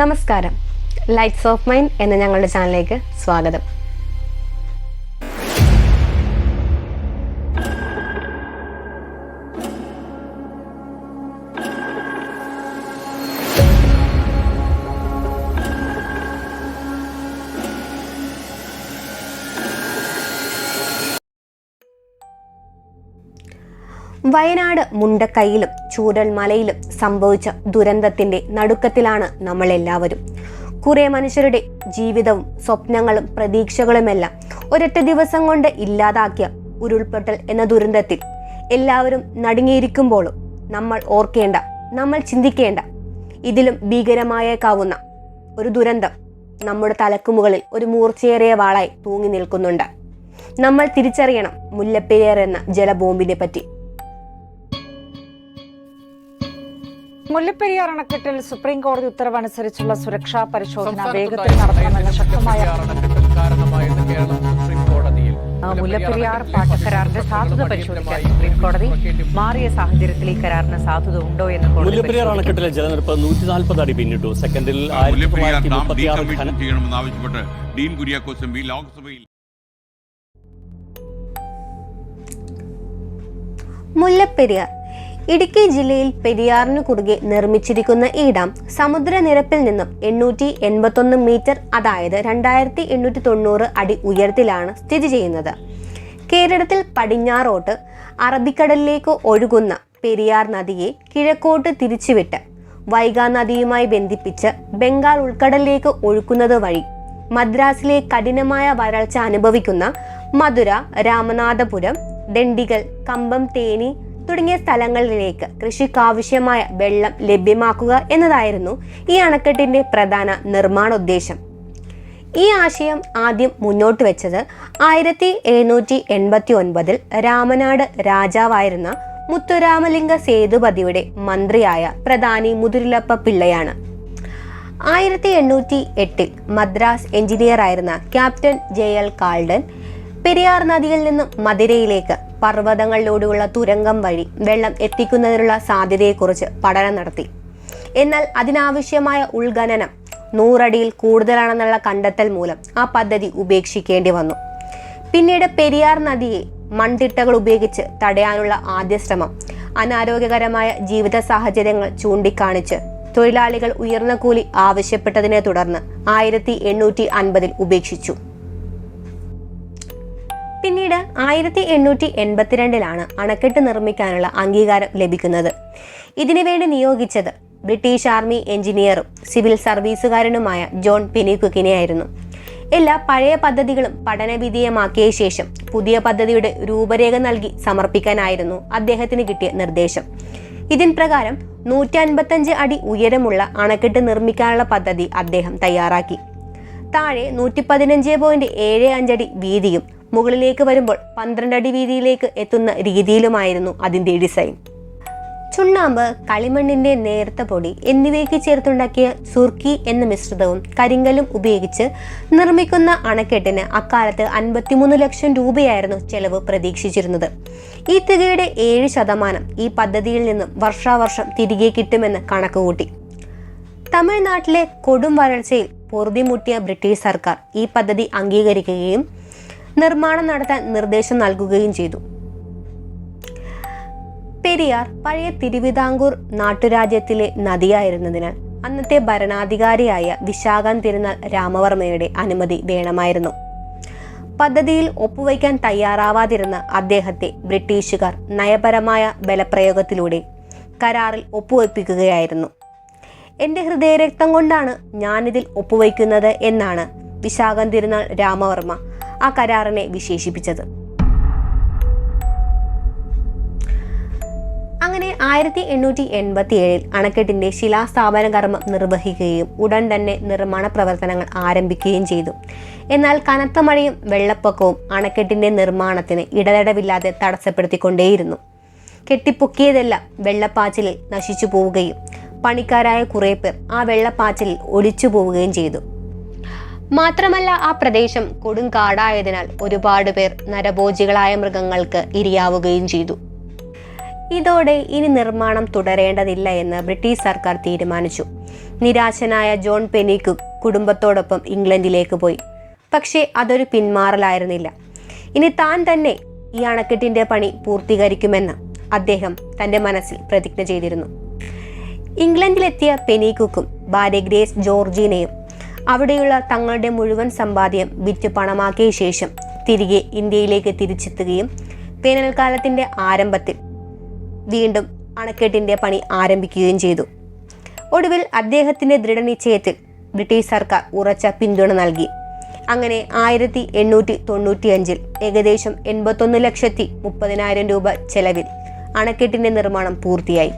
നമസ്കാരം. Lights of mind എന്ന ഞങ്ങളുടെ ചാനലിലേക്ക് സ്വാഗതം. വയനാട് മുണ്ടക്കൈയിലും ചൂരൽമലയിലും സംഭവിച്ച ദുരന്തത്തിന്റെ നടുക്കത്തിലാണ് നമ്മളെല്ലാവരും. കുറെ മനുഷ്യരുടെ ജീവിതവും സ്വപ്നങ്ങളും പ്രതീക്ഷകളുമെല്ലാം ഒരൊറ്റ ദിവസം കൊണ്ട് ഇല്ലാതാക്കിയ ഉരുൾപൊട്ടൽ എന്ന ദുരന്തത്തിൽ എല്ലാവരും നടുങ്ങിയിരിക്കുമ്പോഴും നമ്മൾ ഓർക്കേണ്ട നമ്മൾ ചിന്തിക്കേണ്ട ഇതിലും ഭീകരമായേക്കാവുന്ന ഒരു ദുരന്തം നമ്മുടെ തലക്കുമുകളിൽ ഒരു മൂർച്ചയേറിയ വാളായി തൂങ്ങി നിൽക്കുന്നുണ്ട്. നമ്മൾ തിരിച്ചറിയണം മുല്ലപ്പെരിയാർ എന്ന ജലബോംബിനെ പറ്റി. മുല്ലപ്പെരിയാർ അണക്കെട്ടിൽ സുപ്രീം കോടതി ഉത്തരവനുസരിച്ചുള്ള സുരക്ഷാ പരിശോധന വേഗത്തിൽ നടത്തണമെന്ന ശക്തമായ കാരണമായെന്ന് കേരളം സുപ്രീം കോടതിയിൽ. മുല്ലപ്പെരിയാർ പാട്ടക്കരാറിന്റെ സാധുത പരിശോധിക്കാൻ സുപ്രീം കോടതി മാറിയ സാഹചര്യത്തിൽ ഈ കരാറിന് സാധുത ഉണ്ടോ എന്ന് മുല്ലപ്പെരിയാർ അണക്കെട്ടിലെ ജലനിരപ്പ് നൂറ്റി നാൽപ്പത് അടി പിന്നിട്ടു. സെക്കൻഡിൽ ഡീൻ കുര്യാക്കോസ് എം പി ലോക്സഭയിൽ മുല്ലപ്പെരിയാർ ഇടുക്കി ജില്ലയിൽ പെരിയാറിനു കുറുകെ നിർമ്മിച്ചിരിക്കുന്ന ഈ ഡാം സമുദ്രനിരപ്പിൽ നിന്നും എണ്ണൂറ്റി എൺപത്തൊന്ന് മീറ്റർ അതായത് രണ്ടായിരത്തി എണ്ണൂറ്റി തൊണ്ണൂറ് അടി ഉയരത്തിലാണ് സ്ഥിതി ചെയ്യുന്നത്. കേരളത്തിൽ പടിഞ്ഞാറോട്ട് അറബിക്കടലിലേക്ക് ഒഴുകുന്ന പെരിയാർ നദിയെ കിഴക്കോട്ട് തിരിച്ചുവിട്ട് വൈഗാ നദിയുമായി ബന്ധിപ്പിച്ച് ബംഗാൾ ഉൾക്കടലിലേക്ക് ഒഴുക്കുന്നത് വഴി മദ്രാസിലെ കഠിനമായ വരൾച്ച അനുഭവിക്കുന്ന മധുര രാമനാഥപുരം ദണ്ഡിഗൽ കമ്പം തേനി തുടങ്ങിയ സ്ഥലങ്ങളിലേക്ക് കൃഷിക്കാവശ്യമായ വെള്ളം ലഭ്യമാക്കുക എന്നതായിരുന്നു ഈ അണക്കെട്ടിന്റെ പ്രധാന നിർമ്മാണ നിർമ്മാണോദ്ദേശം. ഈ ആശയം ആദ്യം മുന്നോട്ട് വെച്ചത് ആയിരത്തി എഴുന്നൂറ്റി എൺപത്തി ഒൻപതിൽ രാമനാട് രാജാവായിരുന്ന മുത്തുരാമലിംഗ സേതുപതിയുടെ മന്ത്രിയായ പ്രധാനി മുതുരിലപ്പ പിള്ളയാണ്. ആയിരത്തി എണ്ണൂറ്റി എട്ടിൽ മദ്രാസ് എഞ്ചിനീയർ ആയിരുന്ന ക്യാപ്റ്റൻ ജെ എൽ കാൾഡൻ പെരിയാർ നദിയിൽ നിന്ന് മധുരയിലേക്ക് പർവതങ്ങളിലൂടെയുള്ള തുരങ്കം വഴി വെള്ളം എത്തിക്കുന്നതിനുള്ള സാധ്യതയെക്കുറിച്ച് പഠനം നടത്തി. എന്നാൽ അതിനാവശ്യമായ ഉൾഖനനം നൂറടിയിൽ കൂടുതലാണെന്നുള്ള കണ്ടെത്തൽ മൂലം ആ പദ്ധതി ഉപേക്ഷിക്കേണ്ടി വന്നു. പിന്നീട് പെരിയാർ നദിയെ മൺതിട്ടകൾ ഉപയോഗിച്ച് തടയാനുള്ള ആദ്യ ശ്രമം അനാരോഗ്യകരമായ ജീവിത സാഹചര്യങ്ങൾ ചൂണ്ടിക്കാണിച്ച് തൊഴിലാളികൾ ഉയർന്ന കൂലി ആവശ്യപ്പെട്ടതിനെ തുടർന്ന് ആയിരത്തി എണ്ണൂറ്റി അൻപതിൽ ഉപേക്ഷിച്ചു. പിന്നീട് ആയിരത്തി എണ്ണൂറ്റി എൺപത്തിരണ്ടിലാണ് അണക്കെട്ട് നിർമ്മിക്കാനുള്ള അംഗീകാരം ലഭിക്കുന്നത്. ഇതിനുവേണ്ടി നിയോഗിച്ചത് ബ്രിട്ടീഷ് ആർമി എഞ്ചിനീയറും സിവിൽ സർവീസുകാരനുമായ ജോൺ പെനികുക്കിനെയായിരുന്നു. എല്ലാ പഴയ പദ്ധതികളും പഠനവിധേയമാക്കിയ ശേഷം പുതിയ പദ്ധതിയുടെ രൂപരേഖ നൽകി സമർപ്പിക്കാനായിരുന്നു അദ്ദേഹത്തിന് കിട്ടിയ നിർദ്ദേശം. ഇതിൻ പ്രകാരം നൂറ്റി അൻപത്തഞ്ച് അടി ഉയരമുള്ള അണക്കെട്ട് നിർമ്മിക്കാനുള്ള പദ്ധതി അദ്ദേഹം തയ്യാറാക്കി. താഴെ നൂറ്റി പതിനഞ്ച് പോയിന്റ് ഏഴ് അഞ്ചടി വീതിയും മുകളിലേക്ക് വരുമ്പോൾ പന്ത്രണ്ട് അടി വീതിയിലേക്ക് എത്തുന്ന രീതിയിലുമായിരുന്നു അതിന്റെ ഡിസൈൻ. ചുണ്ണാമ്പ് കളിമണ്ണിന്റെ നേർത്ത പൊടി എന്നിവയ്ക്ക് ചേർത്തുണ്ടാക്കിയ സുർക്കി എന്ന മിശ്രിതവും കരിങ്കലും ഉപയോഗിച്ച് നിർമ്മിക്കുന്ന അണക്കെട്ടിന് അക്കാലത്ത് അൻപത്തിമൂന്ന് ലക്ഷം രൂപയായിരുന്നു ചെലവ് പ്രതീക്ഷിച്ചിരുന്നത്. ഈ തുകയുടെ ഏഴ് ശതമാനം ഈ പദ്ധതിയിൽ നിന്നും വർഷാവർഷം തിരികെ കിട്ടുമെന്ന് കണക്കുകൂട്ടി. തമിഴ്നാട്ടിലെ കൊടും വരൾച്ചയിൽ പൊറുതിമുട്ടിയ ബ്രിട്ടീഷ് സർക്കാർ ഈ പദ്ധതി അംഗീകരിക്കുകയും നിർമ്മാണം നടത്താൻ നിർദ്ദേശം നൽകുകയും ചെയ്തു. പെരിയാർ പഴയ തിരുവിതാംകൂർ നാട്ടുരാജ്യത്തിലെ നദിയായിരുന്നതിനാൽ അന്നത്തെ ഭരണാധികാരിയായ വിശാഖൻ തിരുനാൾ രാമവർമ്മയുടെ അനുമതി വേണമായിരുന്നു. പദ്ധതിയിൽ ഒപ്പുവയ്ക്കാൻ തയ്യാറാവാതിരുന്ന അദ്ദേഹത്തെ ബ്രിട്ടീഷുകാർ നയപരമായ ബലപ്രയോഗത്തിലൂടെ കരാറിൽ ഒപ്പുവയ്പ്പിക്കുകയായിരുന്നു. എന്റെ ഹൃദയരക്തം കൊണ്ടാണ് ഞാനിതിൽ ഒപ്പുവയ്ക്കുന്നത് എന്നാണ് വിശാഖൻ തിരുനാൾ രാമവർമ്മ ആ കരാറിനെ വിശേഷിപ്പിച്ചത്. അങ്ങനെ ആയിരത്തി എണ്ണൂറ്റി എൺപത്തി ഏഴിൽ അണക്കെട്ടിന്റെ ശിലാസ്ഥാപന കർമ്മം നിർവഹിക്കുകയും ഉടൻ തന്നെ നിർമ്മാണ പ്രവർത്തനങ്ങൾ ആരംഭിക്കുകയും ചെയ്തു. എന്നാൽ കനത്ത മഴയും വെള്ളപ്പൊക്കവും അണക്കെട്ടിന്റെ നിർമ്മാണത്തിന് ഇടതടവില്ലാതെ തടസ്സപ്പെടുത്തിക്കൊണ്ടേയിരുന്നു. കെട്ടിപ്പൊക്കിയതെല്ലാം വെള്ളപ്പാച്ചിലിൽ നശിച്ചു പോവുകയും പണിക്കാരായ കുറേ പേർ ആ വെള്ളപ്പാച്ചിലിൽ ഒളിച്ചു പോവുകയും ചെയ്തു. മാത്രമല്ല ആ പ്രദേശം കൊടുങ്കാടായതിനാൽ ഒരുപാട് പേർ നരഭോജികളായ മൃഗങ്ങൾക്ക് ഇരയാവുകയും ചെയ്തു. ഇതോടെ ഇനി നിർമ്മാണം തുടരേണ്ടതില്ല എന്ന് ബ്രിട്ടീഷ് സർക്കാർ തീരുമാനിച്ചു. നിരാശനായ ജോൺ പെനിക്ക് കുടുംബത്തോടൊപ്പം ഇംഗ്ലണ്ടിലേക്ക് പോയി. പക്ഷേ അതൊരു പിന്മാറലായിരുന്നില്ല. ഇനി താൻ തന്നെ ഈ അണക്കെട്ടിന്റെ പണി പൂർത്തീകരിക്കുമെന്ന് അദ്ദേഹം തന്റെ മനസ്സിൽ പ്രതിജ്ഞ ചെയ്തിരുന്നു. ഇംഗ്ലണ്ടിലെത്തിയ പെനീക്കുക്കും ഭാര്യ ഗ്രേസ് ജോർജീനയും അവിടെയുള്ള തങ്ങളുടെ മുഴുവൻ സമ്പാദ്യം വിറ്റ് പണമാക്കിയ ശേഷം തിരികെ ഇന്ത്യയിലേക്ക് തിരിച്ചെത്തുകയും വേനൽക്കാലത്തിന്റെ ആരംഭത്തിൽ വീണ്ടും അണക്കെട്ടിന്റെ പണി ആരംഭിക്കുകയും ചെയ്തു. ഒടുവിൽ അദ്ദേഹത്തിന്റെ ദൃഢനിശ്ചയത്തിൽ ബ്രിട്ടീഷ് സർക്കാർ ഉറച്ച പിന്തുണ നൽകി. അങ്ങനെ ആയിരത്തി എണ്ണൂറ്റി തൊണ്ണൂറ്റി അഞ്ചിൽ ഏകദേശം എൺപത്തൊന്ന് ലക്ഷത്തി മുപ്പതിനായിരം രൂപ ചെലവിൽ അണക്കെട്ടിന്റെ നിർമ്മാണം പൂർത്തിയായി.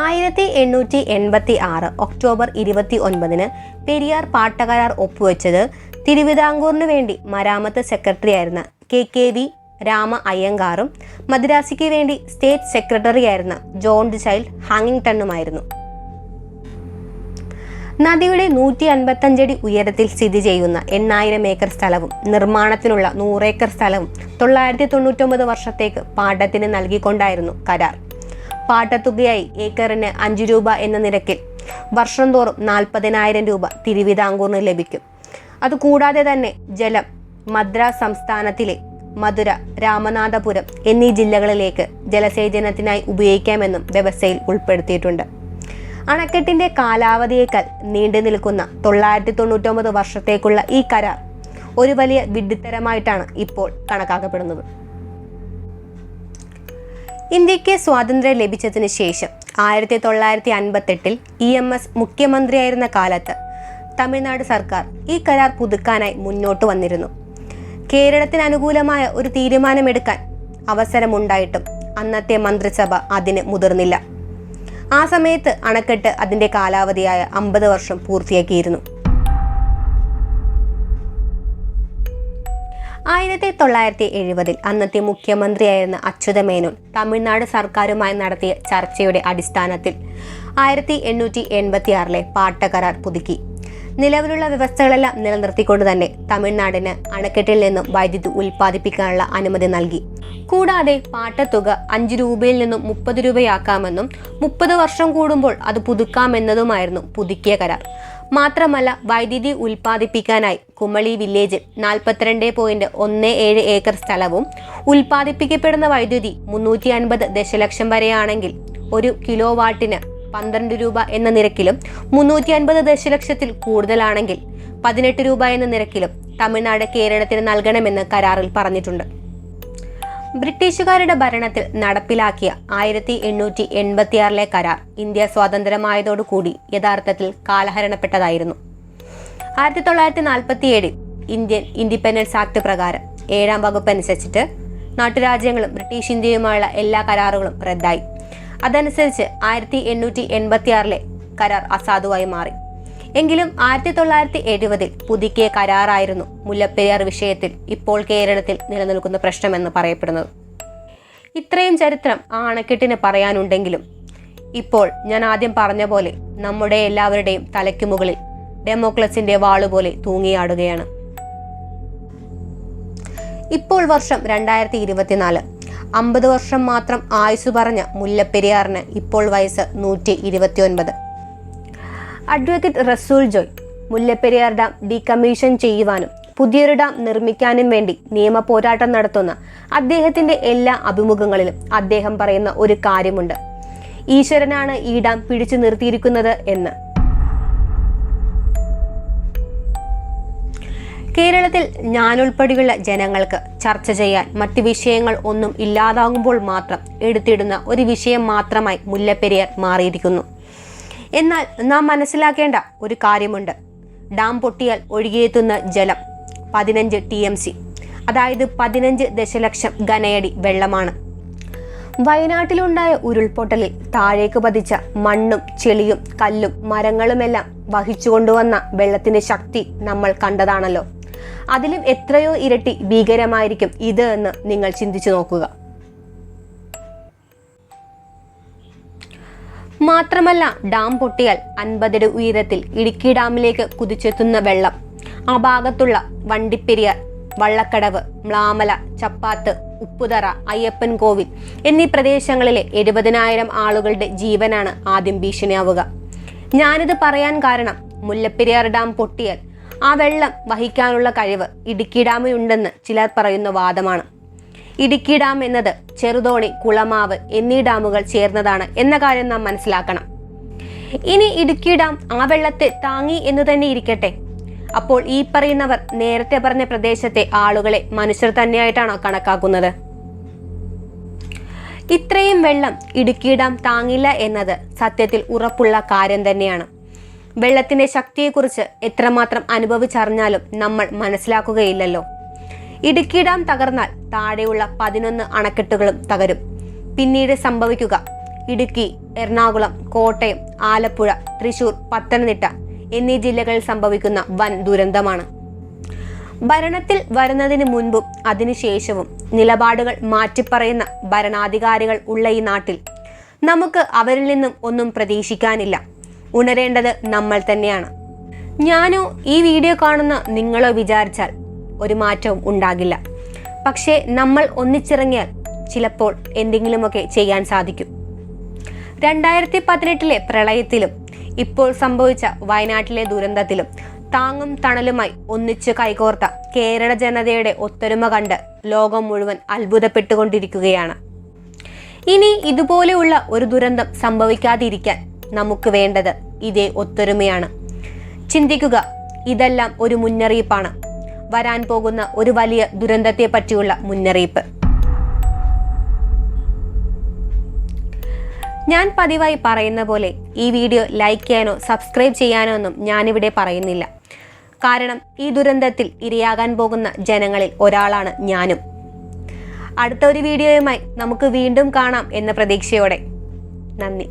ആയിരത്തി എണ്ണൂറ്റി എൺപത്തി ആറ് ഒക്ടോബർ ഇരുപത്തി ഒൻപതിന് പെരിയാർ പാട്ടകരാർ ഒപ്പുവെച്ചത് തിരുവിതാംകൂറിനു വേണ്ടി മരാമത്ത് സെക്രട്ടറിയായിരുന്ന കെ കെ വി രാമ അയ്യങ്കാറും മദ്രാസിക്ക് വേണ്ടി സ്റ്റേറ്റ് സെക്രട്ടറി സെക്രട്ടറിയായിരുന്ന ജോൺ ഡി ചൈൽഡ് ഹാങ്ങിങ്ടണുമായിരുന്നു നദിയുടെ നൂറ്റി അൻപത്തഞ്ചടി ഉയരത്തിൽ സ്ഥിതി ചെയ്യുന്ന എണ്ണായിരം ഏക്കർ സ്ഥലവും നിർമ്മാണത്തിനുള്ള നൂറേക്കർ സ്ഥലവും തൊള്ളായിരത്തി തൊണ്ണൂറ്റൊമ്പത് വർഷത്തേക്ക് പാട്ടത്തിന് നൽകിക്കൊണ്ടായിരുന്നു കരാർ. പാട്ടത്തുകയായി ഏക്കറിന് അഞ്ച് രൂപ എന്ന നിരക്കിൽ. വർഷം തോറും നാൽപ്പതിനായിരം രൂപ തിരുവിതാംകൂറിന് ലഭിക്കും. അതുകൂടാതെ തന്നെ ജലം മദ്രാസ് സംസ്ഥാനത്തിലെ മധുര രാമനാഥപുരം എന്നീ ജില്ലകളിലേക്ക് ജലസേചനത്തിനായി ഉപയോഗിക്കാമെന്നും വ്യവസ്ഥയിൽ ഉൾപ്പെടുത്തിയിട്ടുണ്ട്. അണക്കെട്ടിന്റെ കാലാവധിയേക്കാൾ നീണ്ടു നിൽക്കുന്ന തൊള്ളായിരത്തി തൊണ്ണൂറ്റൊമ്പത് വർഷത്തേക്കുള്ള ഈ കരാർ ഒരു വലിയ വിഡ്ഢിത്തരമായിട്ടാണ് ഇപ്പോൾ കണക്കാക്കപ്പെടുന്നത്. ഇന്ത്യയ്ക്ക് സ്വാതന്ത്ര്യം ലഭിച്ചതിന് ശേഷം ആയിരത്തി തൊള്ളായിരത്തി അൻപത്തെട്ടിൽ ഇ എം എസ് മുഖ്യമന്ത്രിയായിരുന്ന കാലത്ത് തമിഴ്നാട് സർക്കാർ ഈ കരാർ പുതുക്കാനായി മുന്നോട്ട് വന്നിരുന്നു. കേരളത്തിന് അനുകൂലമായ ഒരു തീരുമാനമെടുക്കാൻ അവസരമുണ്ടായിട്ടും അന്നത്തെ മന്ത്രിസഭ അതിന് മുതിർന്നില്ല. ആ സമയത്ത് അണക്കെട്ട് അതിന്റെ കാലാവധിയായ അമ്പത് വർഷം പൂർത്തിയാക്കിയിരുന്നു. ആയിരത്തി തൊള്ളായിരത്തി എഴുപതിൽ അന്നത്തെ മുഖ്യമന്ത്രിയായിരുന്ന അച്യുതമേനോൻ തമിഴ്നാട് സർക്കാരുമായി നടത്തിയ ചർച്ചയുടെ അടിസ്ഥാനത്തിൽ ആയിരത്തി എണ്ണൂറ്റി എൺപത്തി ആറിലെ പാട്ടകരാർ പുതുക്കി. നിലവിലുള്ള വ്യവസ്ഥകളെല്ലാം നിലനിർത്തിക്കൊണ്ട് തന്നെ തമിഴ്നാടിന് അണക്കെട്ടിൽ നിന്നും വൈദ്യുതി ഉൽപ്പാദിപ്പിക്കാനുള്ള അനുമതി നൽകി. കൂടാതെ പാട്ടത്തുക അഞ്ച് രൂപയിൽ നിന്നും മുപ്പത് രൂപയാക്കാമെന്നും മുപ്പത് വർഷം കൂടുമ്പോൾ അത് പുതുക്കാമെന്നതുമായിരുന്നു പുതുക്കിയ കരാർ. മാത്രമല്ല വൈദ്യുതി ഉൽപ്പാദിപ്പിക്കാനായി കുമളി വില്ലേജിൽ നാൽപ്പത്തിരണ്ട് പോയിന്റ് ഒന്ന് ഏഴ് ഏക്കർ സ്ഥലവും ഉൽപ്പാദിപ്പിക്കപ്പെടുന്ന വൈദ്യുതി മുന്നൂറ്റി അൻപത് ദശലക്ഷം വരെയാണെങ്കിൽ ഒരു കിലോ വാട്ടിന് പന്ത്രണ്ട് രൂപ എന്ന നിരക്കിലും മുന്നൂറ്റി അൻപത് ദശലക്ഷത്തിൽ കൂടുതലാണെങ്കിൽ പതിനെട്ട് രൂപ എന്ന നിരക്കിലും തമിഴ്നാട് കേരളത്തിന് നൽകണമെന്ന് കരാറിൽ പറഞ്ഞിട്ടുണ്ട്. ബ്രിട്ടീഷുകാരുടെ ഭരണത്തിൽ നടപ്പിലാക്കിയ ആയിരത്തി എണ്ണൂറ്റി എൺപത്തിയാറിലെ കരാർ ഇന്ത്യ സ്വാതന്ത്ര്യമായതോടുകൂടി യഥാർത്ഥത്തിൽ കാലഹരണപ്പെട്ടതായിരുന്നു. ആയിരത്തി തൊള്ളായിരത്തി നാൽപ്പത്തി ഏഴിൽ ഇന്ത്യൻ ഇൻഡിപെൻഡൻസ് ആക്ട് പ്രകാരം ഏഴാം വകുപ്പ് അനുസരിച്ചിട്ട് നാട്ടുരാജ്യങ്ങളും ബ്രിട്ടീഷ് ഇന്ത്യയുമായുള്ള എല്ലാ കരാറുകളും റദ്ദായി. അതനുസരിച്ച് ആയിരത്തി എണ്ണൂറ്റി എൺപത്തിയാറിലെ കരാർ അസാധുവായി മാറി. എങ്കിലും ആയിരത്തി തൊള്ളായിരത്തി എഴുപതിൽ പുതുക്കിയ കരാറായിരുന്നു മുല്ലപ്പെരിയാർ വിഷയത്തിൽ ഇപ്പോൾ കേരളത്തിൽ നിലനിൽക്കുന്ന പ്രശ്നമെന്ന് പറയപ്പെടുന്നത്. ഇത്രയും ചരിത്രം ആ അണക്കെട്ടിന് പറയാനുണ്ടെങ്കിലും ഇപ്പോൾ ഞാൻ ആദ്യം പറഞ്ഞ പോലെ നമ്മുടെ എല്ലാവരുടെയും തലയ്ക്കു മുകളിൽ ഡെമോക്ലസിന്റെ വാളുപോലെ തൂങ്ങിയാടുകയാണ്. ഇപ്പോൾ വർഷം രണ്ടായിരത്തി ഇരുപത്തിനാല് അമ്പത് വർഷം മാത്രം ആയുസ് പറഞ്ഞ മുല്ലപ്പെരിയാറിന് ഇപ്പോൾ വയസ്സ് നൂറ്റി ഇരുപത്തിയൊൻപത് അഡ്വക്കേറ്റ് റസൂൽ ജോയ് മുല്ലപ്പെരിയാർ ഡാം ഡീകമ്മീഷൻ ചെയ്യുവാനും പുതിയൊരു ഡാം നിർമ്മിക്കാനും വേണ്ടി നിയമ പോരാട്ടം നടത്തുന്ന അദ്ദേഹത്തിന്റെ എല്ലാ അഭിമുഖങ്ങളിലും അദ്ദേഹം പറയുന്ന ഒരു കാര്യമുണ്ട്. ഈശ്വരനാണ് ഈ ഡാം പിടിച്ചു നിർത്തിയിരിക്കുന്നത് എന്ന്. കേരളത്തിൽ ഞാനുൾപ്പെടെയുള്ള ജനങ്ങൾക്ക് ചർച്ച ചെയ്യാൻ മറ്റ് വിഷയങ്ങൾ ഒന്നും ഇല്ലാതാകുമ്പോൾ മാത്രം എടുത്തിടുന്ന ഒരു വിഷയം മാത്രമായി മുല്ലപ്പെരിയാർ മാറിയിരിക്കുന്നു. എന്നാൽ നാം മനസ്സിലാക്കേണ്ട ഒരു കാര്യമുണ്ട്. ഡാം പൊട്ടിയാൽ ഒഴുകിയെത്തുന്ന ജലം പതിനഞ്ച് ടി എം സി. അതായത് പതിനഞ്ച് ദശലക്ഷം ഘനയടി വെള്ളമാണ്. വയനാട്ടിലുണ്ടായ ഉരുൾപൊട്ടലിൽ താഴേക്ക് പതിച്ച മണ്ണും ചെളിയും കല്ലും മരങ്ങളുമെല്ലാം വഹിച്ചുകൊണ്ടുവന്ന വെള്ളത്തിന്റെ ശക്തി നമ്മൾ കണ്ടതാണല്ലോ. അതിലും എത്രയോ ഇരട്ടി ഭീകരമായിരിക്കും ഇത് എന്ന് നിങ്ങൾ ചിന്തിച്ചു നോക്കുക. മാത്രമല്ല ഡാം പൊട്ടിയാൽ അൻപതടി ഉയരത്തിൽ ഇടുക്കി ഡാമിലേക്ക് കുതിച്ചെത്തുന്ന വെള്ളം. ആ ഭാഗത്തുള്ള വണ്ടിപ്പെരിയാർ വള്ളക്കടവ് മ്ലാമല ചപ്പാത്ത് ഉപ്പുതറ അയ്യപ്പൻ കോവിൽ എന്നീ പ്രദേശങ്ങളിലെ എഴുപതിനായിരം ആളുകളുടെ ജീവനാണ് ആദ്യം ഭീഷണിയാവുക. ഞാനിത് പറയാൻ കാരണം മുല്ലപ്പെരിയാർ ഡാം പൊട്ടിയാൽ ആ വെള്ളം വഹിക്കാനുള്ള കഴിവ് ഇടുക്കി ഡാമിനുണ്ടെന്ന് ചിലർ പറയുന്ന വാദമാണ്. ഇടുക്കി ഡാം എന്നത് ചെറുതോണി കുളമാവ് എന്നീ ഡാമുകൾ ചേർന്നതാണ് എന്ന കാര്യം നാം മനസ്സിലാക്കണം. ഇനി ഇടുക്കി ഡാം ആ വെള്ളത്തെ താങ്ങി എന്ന് തന്നെ ഇരിക്കട്ടെ. അപ്പോൾ ഈ പറയുന്നവർ നേരത്തെ പറഞ്ഞ പ്രദേശത്തെ ആളുകളെ മനുഷ്യർ തന്നെയായിട്ടാണോ കണക്കാക്കുന്നത്? ഇത്രയും വെള്ളം ഇടുക്കി ഡാം താങ്ങില്ല എന്നത് സത്യത്തിൽ ഉറപ്പുള്ള കാര്യം തന്നെയാണ്. വെള്ളത്തിന്റെ ശക്തിയെക്കുറിച്ച് എത്രമാത്രം അനുഭവിച്ചറിഞ്ഞാലും നമ്മൾ മനസ്സിലാക്കുകയില്ലല്ലോ. ഇടുക്കി ഡാം തകർന്നാൽ താഴെയുള്ള പതിനൊന്ന് അണക്കെട്ടുകളും തകരും. പിന്നീട് സംഭവിക്കുക. ഇടുക്കി എറണാകുളം കോട്ടയം ആലപ്പുഴ തൃശൂർ പത്തനംതിട്ട എന്നീ ജില്ലകളിൽ സംഭവിക്കുന്ന വൻ ദുരന്തമാണ്. ഭരണത്തിൽ വരുന്നതിന് മുൻപും അതിനുശേഷവും നിലപാടുകൾ മാറ്റിപ്പറയുന്ന ഭരണാധികാരികൾ ഉള്ള ഈ നാട്ടിൽ നമുക്ക് അവരിൽ നിന്നും ഒന്നും പ്രതീക്ഷിക്കാനില്ല. ഉണരേണ്ടത് നമ്മൾ തന്നെയാണ്. ഞാനോ ഈ വീഡിയോ കാണുന്ന നിങ്ങളോ വിചാരിച്ചാൽ ഒരു മാറ്റവും ഉണ്ടാകില്ല. പക്ഷേ നമ്മൾ ഒന്നിച്ചിറങ്ങിയാൽ ചിലപ്പോൾ എന്തെങ്കിലുമൊക്കെ ചെയ്യാൻ സാധിക്കും. രണ്ടായിരത്തി പതിനെട്ടിലെ പ്രളയത്തിലും ഇപ്പോൾ സംഭവിച്ച വയനാട്ടിലെ ദുരന്തത്തിലും താങ്ങും തണലുമായി ഒന്നിച്ചു കൈകോർത്ത കേരള ജനതയുടെ ഒത്തൊരുമ കണ്ട് ലോകം മുഴുവൻ അത്ഭുതപ്പെട്ടുകൊണ്ടിരിക്കുകയാണ്. ഇനി ഇതുപോലെയുള്ള ഒരു ദുരന്തം സംഭവിക്കാതിരിക്കാൻ നമുക്ക് വേണ്ടത് ഇതേ ഒത്തൊരുമയാണ്. ചിന്തിക്കുക ഇതെല്ലാം ഒരു മുന്നറിയിപ്പാണ്. വരാൻ പോകുന്ന ഒരു വലിയ ദുരന്തത്തെ പറ്റിയുള്ള മുന്നറിയിപ്പ്. ഞാൻ പതിവായി പറയുന്ന പോലെ ഈ വീഡിയോ ലൈക്ക് ചെയ്യാനോ സബ്സ്ക്രൈബ് ചെയ്യാനോ ഒന്നും ഞാനിവിടെ പറയുന്നില്ല. കാരണം ഈ ദുരന്തത്തിൽ ഇരയാകാൻ പോകുന്ന ജനങ്ങളിൽ ഒരാളാണ് ഞാനും. അടുത്ത ഒരു വീഡിയോയുമായി നമുക്ക് വീണ്ടും കാണാം എന്ന പ്രതീക്ഷയോടെ. നന്ദി.